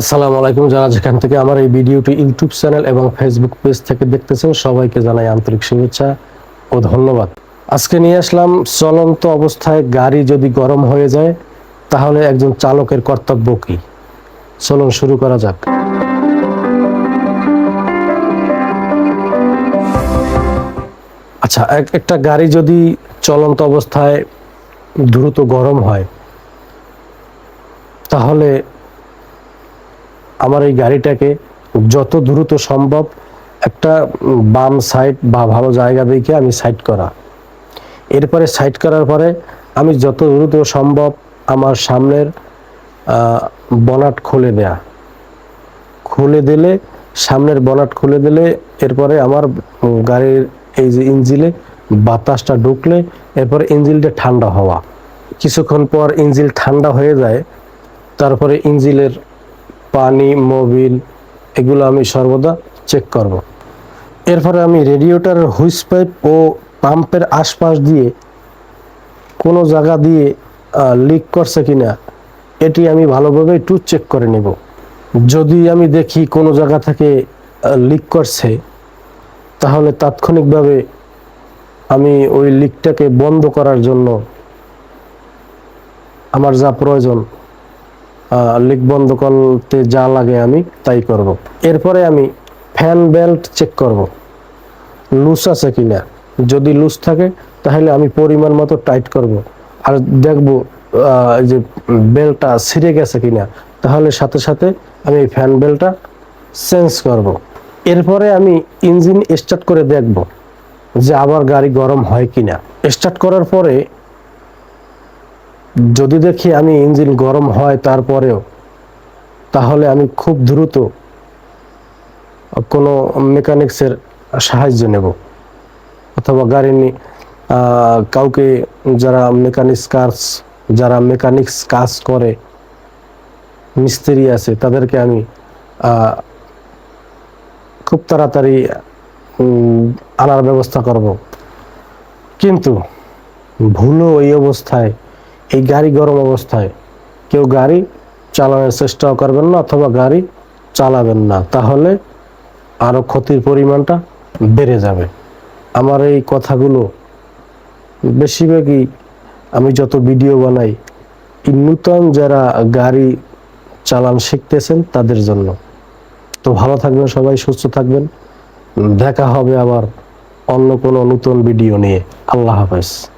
আসসালামু আলাইকুম। যারা যেখান থেকে আমার এই ভিডিওটি ইউটিউব চ্যানেল এবং ফেসবুক পেজ থেকে দেখতেছেন, সবাইকে জানাই আন্তরিক শুভেচ্ছা ও ধন্যবাদ। আজকে নিয়ে আসলাম চলন্ত অবস্থায় গাড়ি যদি গরম হয়ে যায়, তাহলে একজন চালকের কর্তব্য কি? চলুন শুরু করা যাক। আচ্ছা এক একটা গাড়ি যদি চলন্ত অবস্থায় দ্রুত গরম হয়, তাহলে আমার এই গাড়িটাকে যত দ্রুত সম্ভব একটা বাম সাইড বা ভালো জায়গা দেখে আমি সাইড করা। এরপরে সাইড করার পরে আমি যত দ্রুত সম্ভব আমার সামনের বনাট খুলে দেয়া। খুলে দিলে, সামনের বনাট খুলে দিলে এরপরে আমার গাড়ির এই যে ইঞ্জিলে বাতাসটা ঢুকলে এরপরে ইঞ্জিলটা ঠান্ডা হওয়া। কিছুক্ষণ পর ইঞ্জিল ঠান্ডা হয়ে যায়, তারপরে ইঞ্জিলের পানি, মোবিল, এগুলো আমি সর্বদা চেক করব। এরপরে আমি রেডিওটার হুইস পাইপ ও পাম্পের আশপাশ দিয়ে কোনো জায়গা দিয়ে লিক করছে কিনা, এটি আমি ভালোভাবে একটু চেক করে নেব যদি আমি দেখি কোনো জায়গা থেকে লিক করছে, তাহলে তাৎক্ষণিকভাবে আমি ওই লিকটাকে বন্ধ করার জন্য আমার যা প্রয়োজন লিক বন্ধ করতে যা লাগে আমি তাই করব। এরপরে আমি ফ্যান বেল্ট চেক করব। লুজ আছে কিনা? যদি লুজ থাকে, তাহলে আমি পরিমাণ মতো টাইট করব। আর দেখব যে বেল্টটা ছিঁড়ে গেছে কিনা, তাহলে সাথে সাথে আমি এই ফ্যান বেল্টটা চেঞ্জ করব। এরপরে আমি ইঞ্জিন স্টার্ট করে দেখব যে আবার গাড়ি গরম হয় কিনা। স্টার্ট করার পরে যদি দেখি আমি ইঞ্জিন গরম হয় তারপরেও, তাহলে আমি খুব দ্রুত কোনো মেকানিক্সের সাহায্য নেব। অথবা গাড়ি কাউকে যারা মেকানিক্স কাজ, যারা মেকানিক্স কাজ করে, মিস্ত্রি আছে, তাদেরকে আমি খুব তাড়াতাড়ি আনার ব্যবস্থা করব। কিন্তু ভুলও এই অবস্থায় এই গাড়ি গরম অবস্থায়। কেউ গাড়ি চালানোর চেষ্টাও করবেন না অথবা গাড়ি চালাবেন না। তাহলে আরও ক্ষতির পরিমাণটা বেড়ে যাবে। আমার এই কথাগুলো বেশিরভাগই আমি যত ভিডিও বানাই নূতন যারা গাড়ি চালান শিখতেছেন তাদের জন্য। তো ভালো থাকবেন সবাই, সুস্থ থাকবেন। দেখা হবে আবার অন্য কোনো নতুন ভিডিও নিয়ে। আল্লাহ হাফেজ।